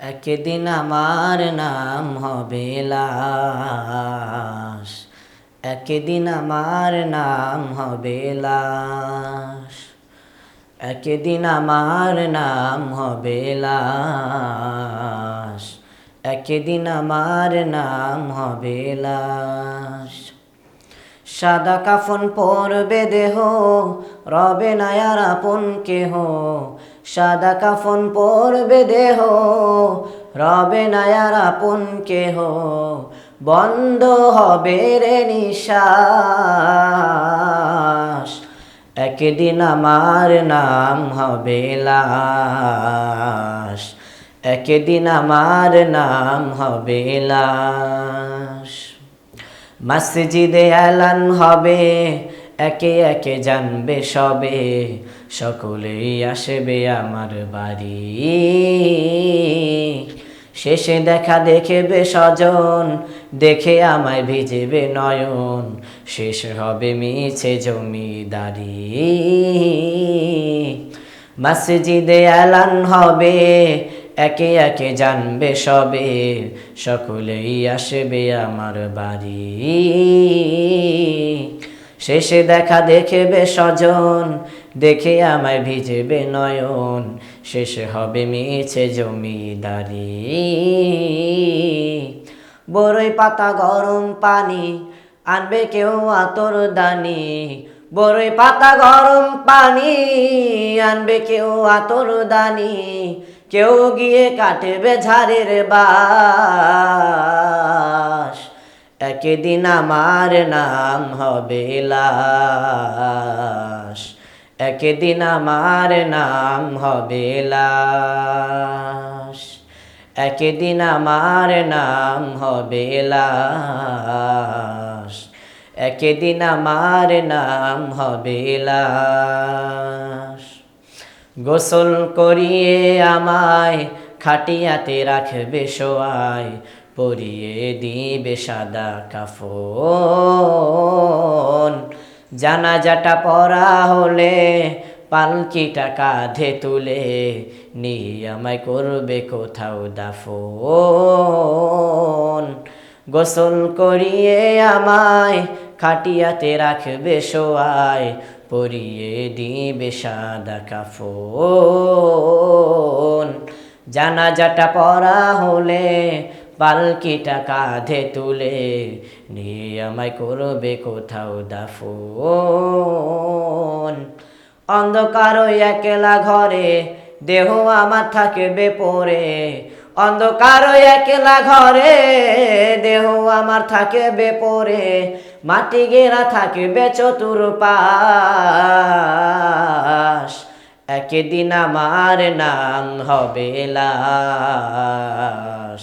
একদিন আমার নাম হবে লাশ। একদিন আমার নাম হবে লাশ। একদিন আমার নাম হবে লাশ। একদিন আমার নাম হবে সাদা কাফন পরবে দেহ, রবে নায়ার আপন কেহ। সাদা কাফন পরবে দেহ, রবে নায়ার আপন কেহ। বন্ধ হবে রে নিশ্বাস, একদিন আমার নাম হবে লাশ। একদিন আমার নাম হবে লাশ। মসজিদে এলান হবে একে একে জানবে সবে, সকলেই আসবে আমার বাড়ি। শেষে দেখা দেখেবে স্বজন, দেখে আমায় ভিজেবে নয়ন, শেষ হবে মিছে জমিদারি। মসজিদে এলান হবে, একে একে জানবে সবে, সকলেই আসবে আমার বাড়ি। শেষে দেখা দেখেবে স্বজন, দেখে আমায় ভিজেবে নয়ন। শেষে হবে মিছে জমিদারি। বড়ই পাতা গরম পানি, আনবে কেউ আতর দানি। বড়ই পাতা গরম পানি, আনবে কেউ আতর দানি। কেউ গিয়ে কাটবে ঝাড়ের বাস। একদিন আমার নাম হবে লাশ। একদিন আমার নাম হবে লাশ। একদিন আমার নাম হবে লাশ। একদিন আমার নাম হবে লাশ। গোসল করিয়ে আমায় খাটিয়াতে রাখবে শোয়ায়। পরিয়ে দিবে সাদা কাফন। জানাজাটা পরা হলে পালকিটা কাঁধে তুলে নিয়ে আমায় করবে কোথাও দাফন। গোসল করিয়ে আমায় খাটিয়াতে রাখবে শোয়ায়, পরিয়ে দিবে সাদা কাফন। জানাজাটা পরা হলে পালকিটা কাঁধে তুলে, নিয়ে আমায় করবে কোথাও দাফন। অন্ধকার ওই একলা ঘরে, দেহ আমার থাকবে পড়ে অন্ধকার একলা ঘরে, দেহ আমার থাকবে পড়ে মাটি গেরা থাকবে চতুর পাশ একদিন আমার নাম হবে লাশ।